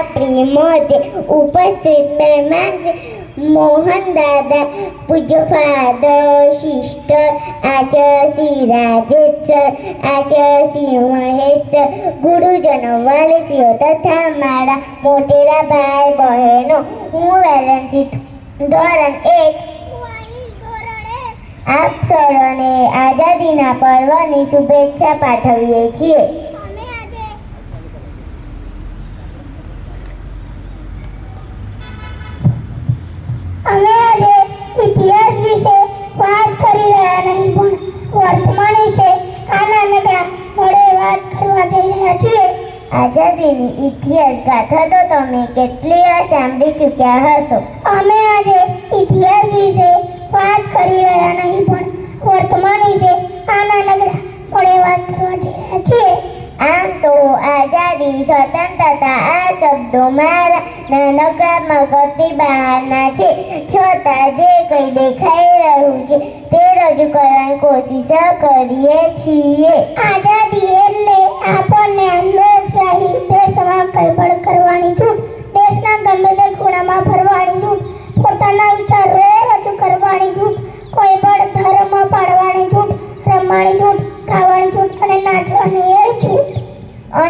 આપણી મોતે ઉપસ્થિત મહેમાન મોહન દાદા પૂજ્ય ફાધર સિસ્ટર આચાર્ય શ્રી રાજેશ આચાર્ય શ્રી મહેશ ગુરુજનો વાલીઓ તથા મારા મોટેરા ભાઈ બહેનો, હું વેલેન્સી ધોરણ એક. આપ સૌને આઝાદીના પર્વની શુભેચ્છા પાઠવીએ છીએ. રહ્યા નહીં પણ વર્તમાન વિશે આના નાનકડા મોડે વાત કરવા જઈ રહ્યા છીએ. આઝાદીની ઇતિહાસ ગાથા તો તમે કેટલી વાર સાંભળી ચૂક્યા હશો. અમે આજે ઇતિહાસ આઝાદી સ્વતંત્રતા આ શબ્દો મારા નાનકડા મગજની બહારના છે. છતાં જે કંઈ દેખાઈ રહ્યું છે તે રજૂ કરવાની કોશિશ કરીએ છીએ. આઝાદી એટલે આપણને લોકશાહી દેશમાં કઈ કરવાની છૂટ, દેશના ગમે તે ખૂણામાં ફરવાની છૂટ, પોતાના વિચારો રજૂ કરવાની છૂટ કોઈ પણ ધર્મ પાડવાની છૂટ, રમવાની છૂટ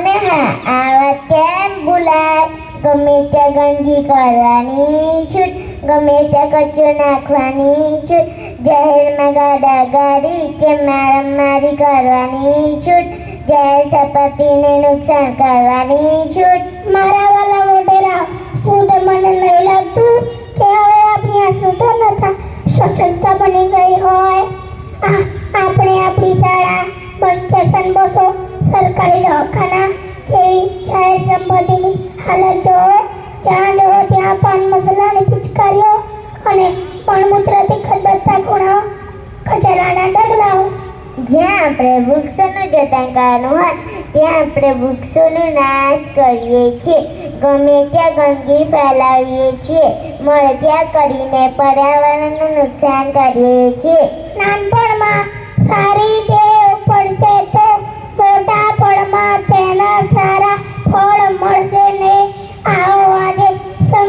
અને હા આવા કેમ ભૂલાય? ગમે ત્યાં ગંદકી કરવાની છૂટ, ગમે ત્યાં કચરો નાખવાની છૂટ જાહેરમાં ગાડાગાડી કે મારામારી કરવાની છૂટ જાહેર સંપત્તિને નુકસાન કરવાની છૂટ. મારા વાલા મોટેરા શું તમને નહીં લાગતું કે હવે આપણી આ નથી સશક્ત બની ગઈ હોય. આપણે આપણી શાળા, બસ સ્ટેશન બસો સરકારી દવાખાના જેવી જાહેર સંપત્તિની હાલત જો જ્યાં જો ત્યાં પાન મસાલાની પિચકારીઓ અને મળમૂત્રથી ખદબદતા ખૂણાઓ કચરાના ડગલાઓ. જ્યાં આપણે વૃક્ષોનું જતન કરવાનું હોય ત્યાં આપણે વૃક્ષોનો નાશ કરીએ છીએ. ગમે ત્યાં ગંદકી ફેલાવીએ છીએ. મળે ત્યાં કરીને પર્યાવરણનું નુકસાન કરીએ છીએ. નાનપણમાં સારી ટેવ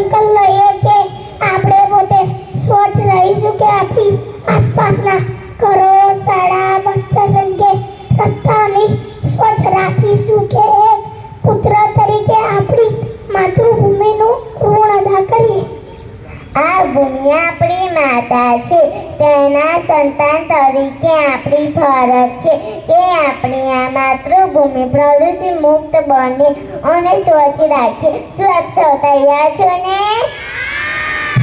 nunca આ ભૂમિ આપણી માતા છે. તેના સંતાન તરીકે આપણી ફરજ છે. કે આપણી આ માતૃભૂમિ પ્રદૂષિત મુક્ત બને અને સ્વચ્છ રાખીએ સ્વચ્છ તૈયાર છો ને?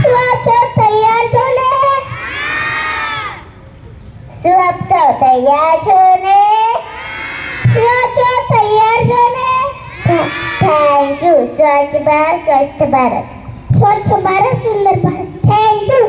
સ્વચ્છ તૈયાર છો ને? સ્વચ્છ તૈયાર છો ને? સ્વચ્છ તૈયાર છો ને? થેન્ક યુ સ્વચ્છ ભારત સ્વસ્થ ભારત. સ્વચ્છ ભારત સુંદર ભારત. Thank you